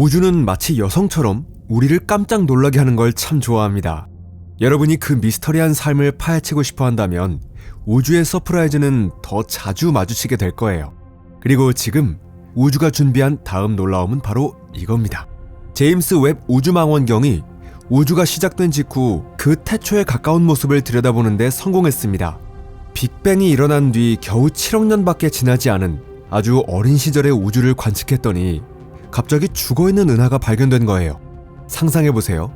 우주는 마치 여성처럼 우리를 깜짝 놀라게 하는 걸 참 좋아합니다. 여러분이 그 미스터리한 삶을 파헤치고 싶어 한다면 우주의 서프라이즈는 더 자주 마주치게 될 거예요. 그리고 지금 우주가 준비한 다음 놀라움은 바로 이겁니다. 제임스 웹 우주망원경이 우주가 시작된 직후 그 태초에 가까운 모습을 들여다보는데 성공했습니다. 빅뱅이 일어난 뒤 겨우 7억 년밖에 지나지 않은 아주 어린 시절의 우주를 관측했더니 갑자기 죽어있는 은하가 발견된 거예요. 상상해보세요.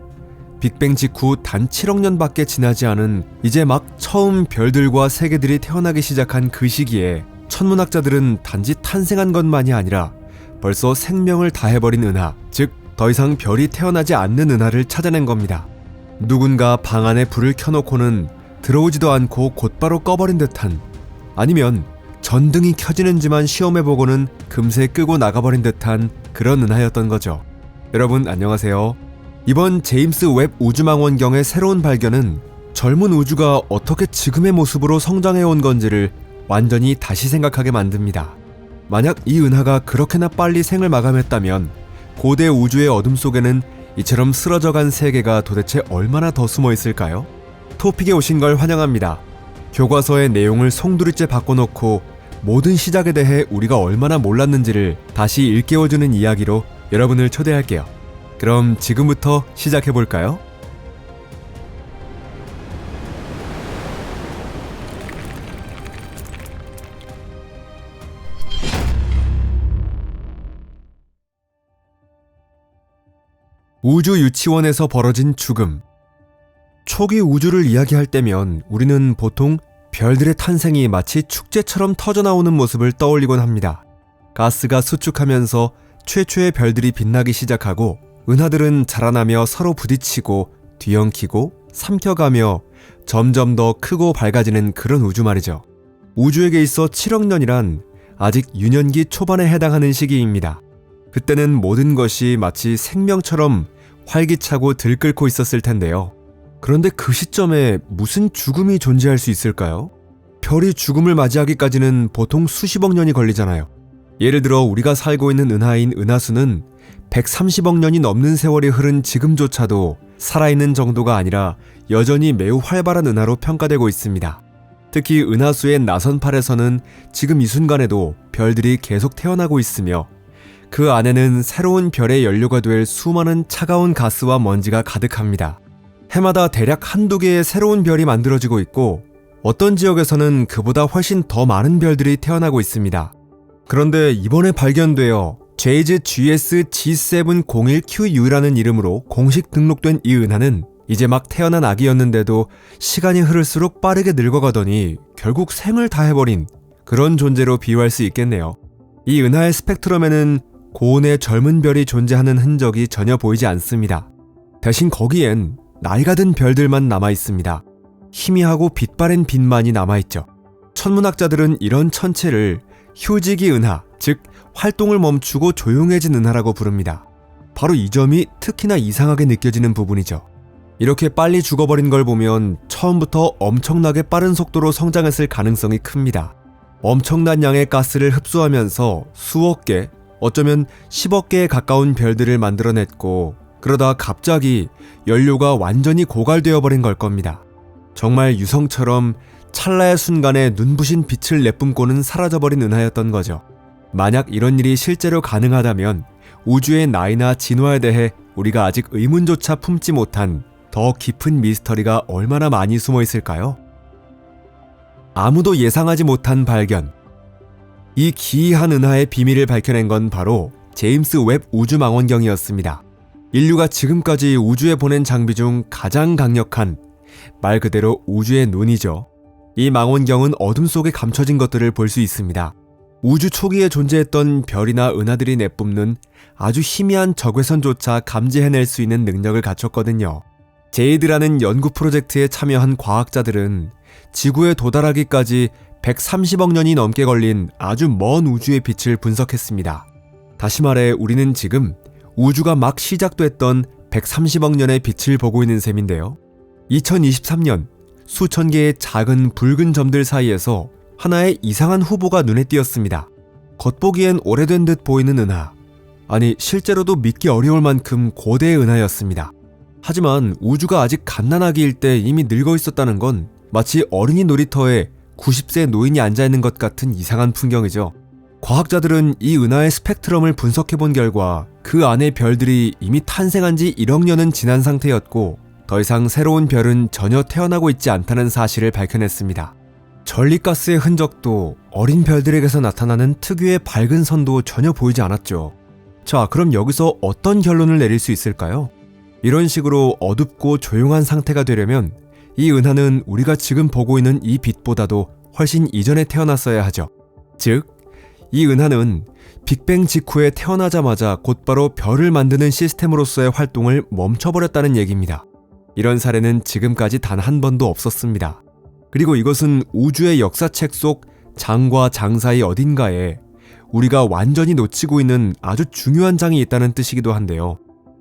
빅뱅 직후 단 7억 년밖에 지나지 않은 이제 막 처음 별들과 세계들이 태어나기 시작한 그 시기에 천문학자들은 단지 탄생한 것만이 아니라 벌써 생명을 다해버린 은하, 즉 더 이상 별이 태어나지 않는 은하를 찾아낸 겁니다. 누군가 방 안에 불을 켜놓고는 들어오지도 않고 곧바로 꺼버린 듯한 아니면 전등이 켜지는지만 시험해보고는 금세 끄고 나가버린 듯한 그런 은하였던 거죠. 여러분 안녕하세요. 이번 제임스 웹 우주망원경의 새로운 발견은 젊은 우주가 어떻게 지금의 모습으로 성장해온 건지를 완전히 다시 생각하게 만듭니다. 만약 이 은하가 그렇게나 빨리 생을 마감했다면 고대 우주의 어둠 속에는 이처럼 쓰러져간 세계가 도대체 얼마나 더 숨어 있을까요? 토픽에 오신 걸 환영합니다. 교과서의 내용을 송두리째 바꿔놓고 모든 시작에 대해 우리가 얼마나 몰랐는지를 다시 일깨워주는 이야기로 여러분을 초대할게요. 그럼 지금부터 시작해볼까요? 우주 유치원에서 벌어진 죽음. 초기 우주를 이야기할 때면 우리는 보통 별들의 탄생이 마치 축제처럼 터져나오는 모습을 떠올리곤 합니다. 가스가 수축하면서 최초의 별들이 빛나기 시작하고 은하들은 자라나며 서로 부딪히고 뒤엉키고 삼켜가며 점점 더 크고 밝아지는 그런 우주 말이죠. 우주에게 있어 7억 년이란 아직 유년기 초반에 해당하는 시기입니다. 그때는 모든 것이 마치 생명처럼 활기차고 들끓고 있었을 텐데요. 그런데 그 시점에 무슨 죽음이 존재할 수 있을까요? 별이 죽음을 맞이하기까지는 보통 수십억 년이 걸리잖아요. 예를 들어 우리가 살고 있는 은하인 은하수는 130억 년이 넘는 세월이 흐른 지금조차도 살아있는 정도가 아니라 여전히 매우 활발한 은하로 평가되고 있습니다. 특히 은하수의 나선팔에서는 지금 이 순간에도 별들이 계속 태어나고 있으며 그 안에는 새로운 별의 연료가 될 수많은 차가운 가스와 먼지가 가득합니다. 해마다 대략 한두 개의 새로운 별이 만들어지고 있고 어떤 지역에서는 그보다 훨씬 더 많은 별들이 태어나고 있습니다. 그런데 이번에 발견되어 제이즈 GS G701QU라는 이름으로 공식 등록된 이 은하는 이제 막 태어난 아기였는데도 시간이 흐를수록 빠르게 늙어가더니 결국 생을 다해버린 그런 존재로 비유할 수 있겠네요. 이 은하의 스펙트럼에는 고온의 젊은 별이 존재하는 흔적이 전혀 보이지 않습니다. 대신 거기엔 나이가 든 별들만 남아 있습니다. 희미하고 빛바랜 빛만이 남아 있죠. 천문학자들은 이런 천체를 휴지기 은하, 즉 활동을 멈추고 조용해진 은하라고 부릅니다. 바로 이 점이 특히나 이상하게 느껴지는 부분이죠. 이렇게 빨리 죽어버린 걸 보면 처음부터 엄청나게 빠른 속도로 성장했을 가능성이 큽니다. 엄청난 양의 가스를 흡수하면서 수억 개, 어쩌면 10억 개에 가까운 별들을 만들어냈고 그러다 갑자기 연료가 완전히 고갈되어 버린 걸 겁니다. 정말 유성처럼 찰나의 순간에 눈부신 빛을 내뿜고는 사라져버린 은하였던 거죠. 만약 이런 일이 실제로 가능하다면 우주의 나이나 진화에 대해 우리가 아직 의문조차 품지 못한 더 깊은 미스터리가 얼마나 많이 숨어 있을까요? 아무도 예상하지 못한 발견. 이 기이한 은하의 비밀을 밝혀낸 건 바로 제임스 웹 우주망원경이었습니다. 인류가 지금까지 우주에 보낸 장비 중 가장 강력한 말 그대로 우주의 눈이죠. 이 망원경은 어둠 속에 감춰진 것들을 볼 수 있습니다. 우주 초기에 존재했던 별이나 은하들이 내뿜는 아주 희미한 적외선조차 감지해낼 수 있는 능력을 갖췄거든요. 제이드라는 연구 프로젝트에 참여한 과학자들은 지구에 도달하기까지 130억 년이 넘게 걸린 아주 먼 우주의 빛을 분석했습니다. 다시 말해 우리는 지금 우주가 막 시작됐던 130억 년의 빛을 보고 있는 셈인데요. 2023년 수천 개의 작은 붉은 점들 사이에서 하나의 이상한 후보가 눈에 띄었습니다. 겉보기엔 오래된 듯 보이는 은하. 아니, 실제로도 믿기 어려울 만큼 고대의 은하였습니다. 하지만 우주가 아직 갓난아기일 때 이미 늙어 있었다는 건 마치 어린이 놀이터에 90세 노인이 앉아있는 것 같은 이상한 풍경이죠. 과학자들은 이 은하의 스펙트럼을 분석해 본 결과 그 안의 별들이 이미 탄생한 지 1억 년은 지난 상태였고 더 이상 새로운 별은 전혀 태어나고 있지 않다는 사실을 밝혀냈습니다. 전리가스의 흔적도 어린 별들에게서 나타나는 특유의 밝은 선도 전혀 보이지 않았죠. 자, 그럼 여기서 어떤 결론을 내릴 수 있을까요? 이런 식으로 어둡고 조용한 상태가 되려면 이 은하는 우리가 지금 보고 있는 이 빛보다도 훨씬 이전에 태어났어야 하죠. 즉, 이 은하는 빅뱅 직후에 태어나자마자 곧바로 별을 만드는 시스템으로서의 활동을 멈춰버렸다는 얘기입니다. 이런 사례는 지금까지 단 한 번도 없었습니다. 그리고 이것은 우주의 역사책 속 장과 장 사이 어딘가에 우리가 완전히 놓치고 있는 아주 중요한 장이 있다는 뜻이기도 한데요.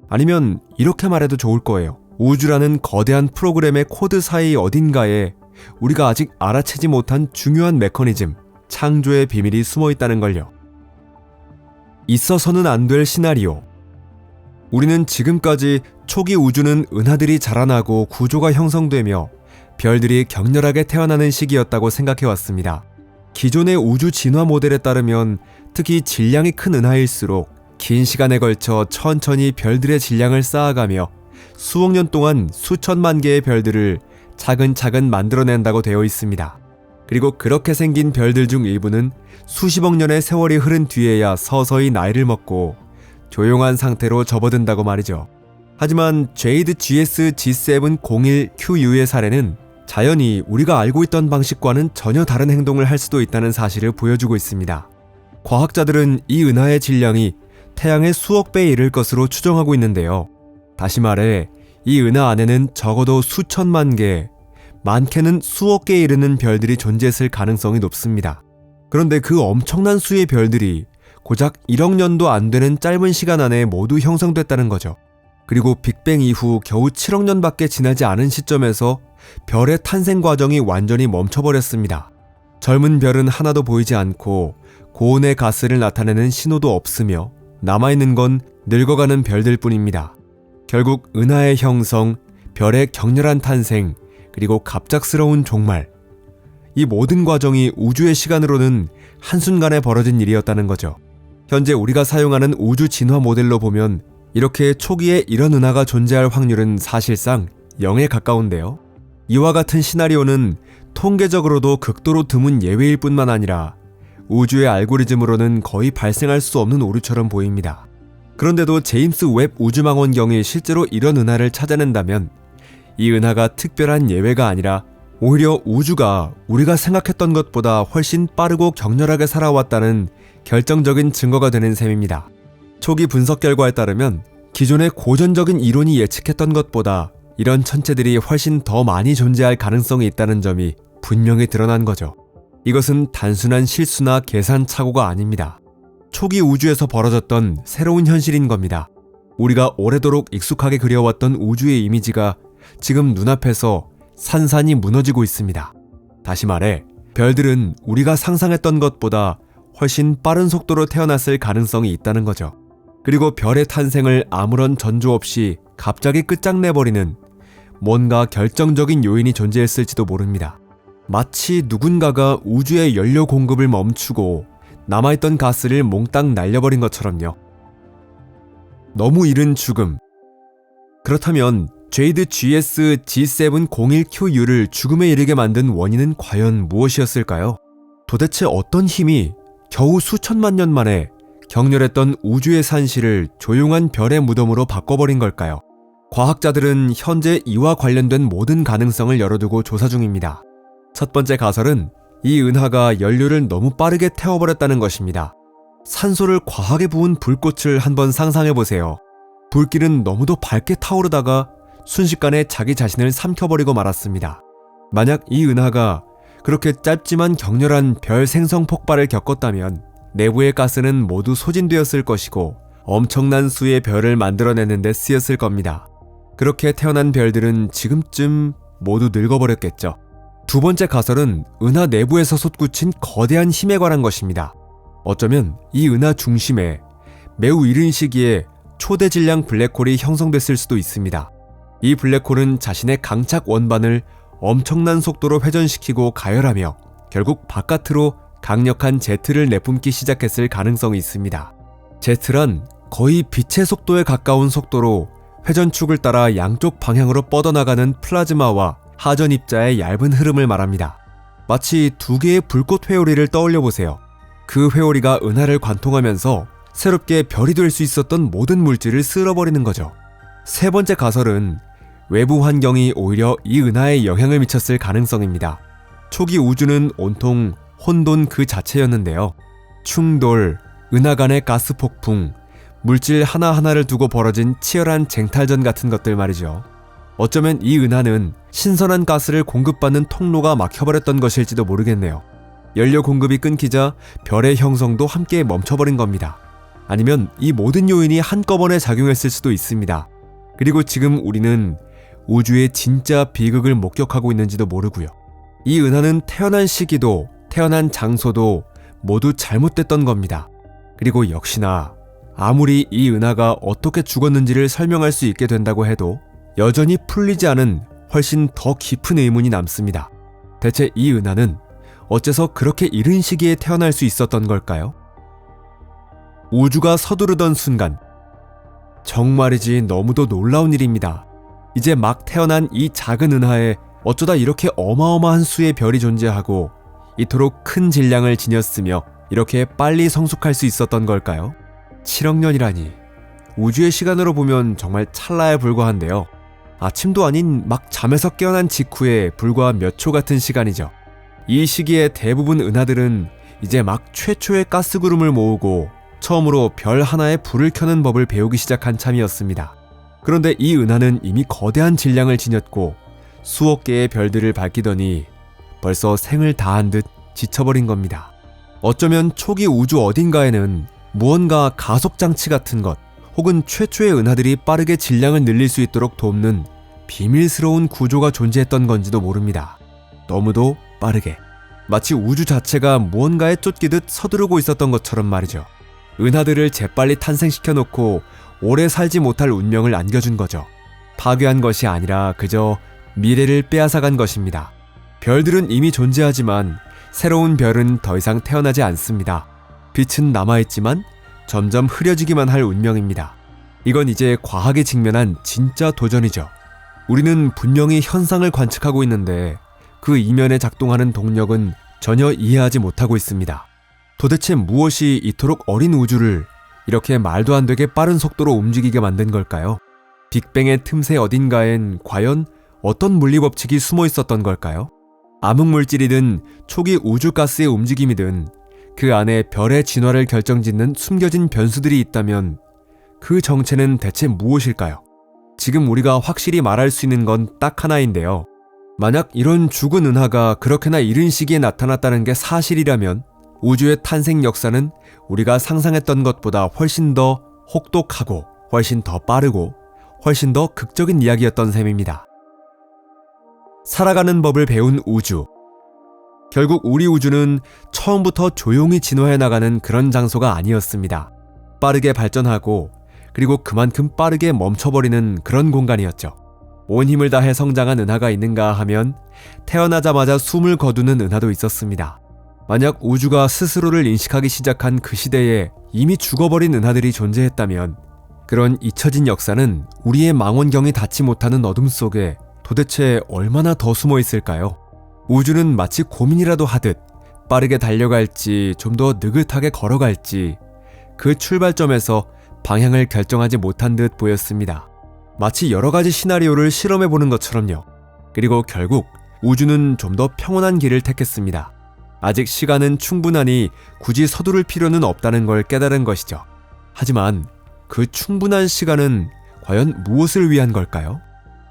아니면 이렇게 말해도 좋을 거예요. 우주라는 거대한 프로그램의 코드 사이 어딘가에 우리가 아직 알아채지 못한 중요한 메커니즘, 창조의 비밀이 숨어 있다는 걸요. 있어서는 안 될 시나리오. 우리는 지금까지 초기 우주는 은하들이 자라나고 구조가 형성되며 별들이 격렬하게 태어나는 시기였다고 생각해 왔습니다. 기존의 우주 진화 모델에 따르면 특히 질량이 큰 은하일수록 긴 시간에 걸쳐 천천히 별들의 질량을 쌓아가며 수억 년 동안 수천만 개의 별들을 차근차근 만들어낸다고 되어 있습니다. 그리고 그렇게 생긴 별들 중 일부는 수십억 년의 세월이 흐른 뒤에야 서서히 나이를 먹고 조용한 상태로 접어든다고 말이죠. 하지만 제이드 GS G701QU의 사례는 자연히 우리가 알고 있던 방식과는 전혀 다른 행동을 할 수도 있다는 사실을 보여주고 있습니다. 과학자들은 이 은하의 질량이 태양의 수억 배에 이를 것으로 추정하고 있는데요. 다시 말해, 이 은하 안에는 적어도 수천만 개, 많게는 수억 개에 이르는 별들이 존재했을 가능성이 높습니다. 그런데 그 엄청난 수의 별들이 고작 1억 년도 안 되는 짧은 시간 안에 모두 형성됐다는 거죠. 그리고 빅뱅 이후 겨우 7억 년밖에 지나지 않은 시점에서 별의 탄생 과정이 완전히 멈춰버렸습니다. 젊은 별은 하나도 보이지 않고 고온의 가스를 나타내는 신호도 없으며 남아있는 건 늙어가는 별들 뿐입니다. 결국 은하의 형성, 별의 격렬한 탄생, 그리고 갑작스러운 종말. 이 모든 과정이 우주의 시간으로는 한순간에 벌어진 일이었다는 거죠. 현재 우리가 사용하는 우주 진화 모델로 보면 이렇게 초기에 이런 은하가 존재할 확률은 사실상 0에 가까운데요. 이와 같은 시나리오는 통계적으로도 극도로 드문 예외일 뿐만 아니라 우주의 알고리즘으로는 거의 발생할 수 없는 오류처럼 보입니다. 그런데도 제임스 웹 우주망원경이 실제로 이런 은하를 찾아낸다면 이 은하가 특별한 예외가 아니라 오히려 우주가 우리가 생각했던 것보다 훨씬 빠르고 격렬하게 살아왔다는 결정적인 증거가 되는 셈입니다. 초기 분석 결과에 따르면 기존의 고전적인 이론이 예측했던 것보다 이런 천체들이 훨씬 더 많이 존재할 가능성이 있다는 점이 분명히 드러난 거죠. 이것은 단순한 실수나 계산 착오가 아닙니다. 초기 우주에서 벌어졌던 새로운 현실인 겁니다. 우리가 오래도록 익숙하게 그려왔던 우주의 이미지가 지금 눈앞에서 산산이 무너지고 있습니다. 다시 말해, 별들은 우리가 상상했던 것보다 훨씬 빠른 속도로 태어났을 가능성이 있다는 거죠. 그리고 별의 탄생을 아무런 전조 없이 갑자기 끝장내버리는 뭔가 결정적인 요인이 존재했을지도 모릅니다. 마치 누군가가 우주의 연료 공급을 멈추고 남아있던 가스를 몽땅 날려버린 것처럼요. 너무 이른 죽음. 그렇다면 제이드 GS G701QU를 죽음에 이르게 만든 원인은 과연 무엇이었을까요? 도대체 어떤 힘이 겨우 수천만 년 만에 격렬했던 우주의 산실을 조용한 별의 무덤으로 바꿔버린 걸까요? 과학자들은 현재 이와 관련된 모든 가능성을 열어두고 조사 중입니다. 첫 번째 가설은 이 은하가 연료를 너무 빠르게 태워버렸다는 것입니다. 산소를 과하게 부은 불꽃을 한번 상상해 보세요. 불길은 너무도 밝게 타오르다가 순식간에 자기 자신을 삼켜버리고 말았습니다. 만약 이 은하가 그렇게 짧지만 격렬한 별 생성 폭발을 겪었다면 내부의 가스는 모두 소진되었을 것이고 엄청난 수의 별을 만들어내는 데 쓰였을 겁니다. 그렇게 태어난 별들은 지금쯤 모두 늙어버렸겠죠. 두 번째 가설은 은하 내부에서 솟구친 거대한 힘에 관한 것입니다. 어쩌면 이 은하 중심에 매우 이른 시기에 초대 질량 블랙홀이 형성됐을 수도 있습니다. 이 블랙홀은 자신의 강착 원반을 엄청난 속도로 회전시키고 가열하며 결국 바깥으로 강력한 제트를 내뿜기 시작했을 가능성이 있습니다. 제트란 거의 빛의 속도에 가까운 속도로 회전축을 따라 양쪽 방향으로 뻗어나가는 플라즈마와 하전 입자의 얇은 흐름을 말합니다. 마치 두 개의 불꽃 회오리를 떠올려 보세요. 그 회오리가 은하를 관통하면서 새롭게 별이 될 수 있었던 모든 물질을 쓸어버리는 거죠. 세 번째 가설은 외부 환경이 오히려 이 은하에 영향을 미쳤을 가능성입니다. 초기 우주는 온통 혼돈 그 자체였는데요. 충돌, 은하 간의 가스 폭풍, 물질 하나하나를 두고 벌어진 치열한 쟁탈전 같은 것들 말이죠. 어쩌면 이 은하는 신선한 가스를 공급받는 통로가 막혀버렸던 것일지도 모르겠네요. 연료 공급이 끊기자 별의 형성도 함께 멈춰버린 겁니다. 아니면 이 모든 요인이 한꺼번에 작용했을 수도 있습니다. 그리고 지금 우리는 우주의 진짜 비극을 목격하고 있는지도 모르고요. 이 은하는 태어난 시기도 태어난 장소도 모두 잘못됐던 겁니다. 그리고 역시나 아무리 이 은하가 어떻게 죽었는지를 설명할 수 있게 된다고 해도 여전히 풀리지 않은 훨씬 더 깊은 의문이 남습니다. 대체 이 은하는 어째서 그렇게 이른 시기에 태어날 수 있었던 걸까요? 우주가 서두르던 순간. 정말이지 너무도 놀라운 일입니다. 이제 막 태어난 이 작은 은하에 어쩌다 이렇게 어마어마한 수의 별이 존재하고 이토록 큰 질량을 지녔으며 이렇게 빨리 성숙할 수 있었던 걸까요? 7억 년이라니. 우주의 시간으로 보면 정말 찰나에 불과한데요. 아침도 아닌 막 잠에서 깨어난 직후에 불과 몇 초 같은 시간이죠. 이 시기에 대부분 은하들은 이제 막 최초의 가스구름을 모으고 처음으로 별 하나에 불을 켜는 법을 배우기 시작한 참이었습니다. 그런데 이 은하는 이미 거대한 질량을 지녔고 수억 개의 별들을 밝히더니 벌써 생을 다한 듯 지쳐버린 겁니다. 어쩌면 초기 우주 어딘가에는 무언가 가속장치 같은 것 혹은 최초의 은하들이 빠르게 질량을 늘릴 수 있도록 돕는 비밀스러운 구조가 존재했던 건지도 모릅니다. 너무도 빠르게. 마치 우주 자체가 무언가에 쫓기듯 서두르고 있었던 것처럼 말이죠. 은하들을 재빨리 탄생시켜 놓고 오래 살지 못할 운명을 안겨준 거죠. 파괴한 것이 아니라 그저 미래를 빼앗아간 것입니다. 별들은 이미 존재하지만 새로운 별은 더 이상 태어나지 않습니다. 빛은 남아있지만 점점 흐려지기만 할 운명입니다. 이건 이제 과학에 직면한 진짜 도전이죠. 우리는 분명히 현상을 관측하고 있는데 그 이면에 작동하는 동력은 전혀 이해하지 못하고 있습니다. 도대체 무엇이 이토록 어린 우주를 이렇게 말도 안 되게 빠른 속도로 움직이게 만든 걸까요? 빅뱅의 틈새 어딘가엔 과연 어떤 물리 법칙이 숨어 있었던 걸까요? 암흑 물질이든 초기 우주가스의 움직임이든 그 안에 별의 진화를 결정짓는 숨겨진 변수들이 있다면 그 정체는 대체 무엇일까요? 지금 우리가 확실히 말할 수 있는 건 딱 하나인데요. 만약 이런 죽은 은하가 그렇게나 이른 시기에 나타났다는 게 사실이라면 우주의 탄생 역사는 우리가 상상했던 것보다 훨씬 더 혹독하고 훨씬 더 빠르고 훨씬 더 극적인 이야기였던 셈입니다. 살아가는 법을 배운 우주. 결국 우리 우주는 처음부터 조용히 진화해 나가는 그런 장소가 아니었습니다. 빠르게 발전하고 그리고 그만큼 빠르게 멈춰버리는 그런 공간이었죠. 온 힘을 다해 성장한 은하가 있는가 하면 태어나자마자 숨을 거두는 은하도 있었습니다. 만약 우주가 스스로를 인식하기 시작한 그 시대에 이미 죽어버린 은하들이 존재했다면 그런 잊혀진 역사는 우리의 망원경이 닿지 못하는 어둠 속에 도대체 얼마나 더 숨어 있을까요? 우주는 마치 고민이라도 하듯 빠르게 달려갈지 좀 더 느긋하게 걸어갈지 그 출발점에서 방향을 결정하지 못한 듯 보였습니다. 마치 여러 가지 시나리오를 실험해 보는 것처럼요. 그리고 결국 우주는 좀 더 평온한 길을 택했습니다. 아직 시간은 충분하니 굳이 서두를 필요는 없다는 걸 깨달은 것이죠. 하지만 그 충분한 시간은 과연 무엇을 위한 걸까요?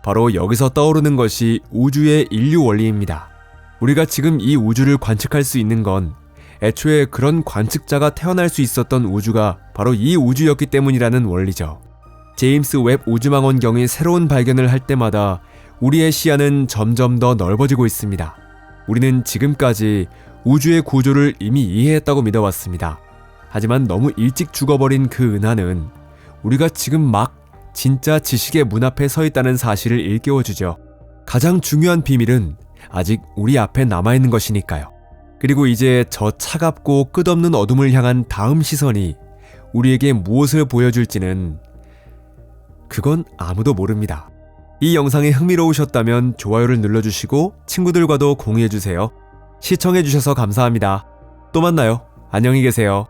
바로 여기서 떠오르는 것이 우주의 인류 원리입니다. 우리가 지금 이 우주를 관측할 수 있는 건 애초에 그런 관측자가 태어날 수 있었던 우주가 바로 이 우주였기 때문이라는 원리죠. 제임스 웹 우주망원경이 새로운 발견을 할 때마다 우리의 시야는 점점 더 넓어지고 있습니다. 우리는 지금까지 우주의 구조를 이미 이해했다고 믿어왔습니다. 하지만 너무 일찍 죽어버린 그 은하는 우리가 지금 막 진짜 지식의 문 앞에 서 있다는 사실을 일깨워주죠. 가장 중요한 비밀은 아직 우리 앞에 남아있는 것이니까요. 그리고 이제 저 차갑고 끝없는 어둠을 향한 다음 시선이 우리에게 무엇을 보여줄지는 그건 아무도 모릅니다. 이 영상이 흥미로우셨다면 좋아요를 눌러주시고 친구들과도 공유해주세요. 시청해주셔서 감사합니다. 또 만나요. 안녕히 계세요.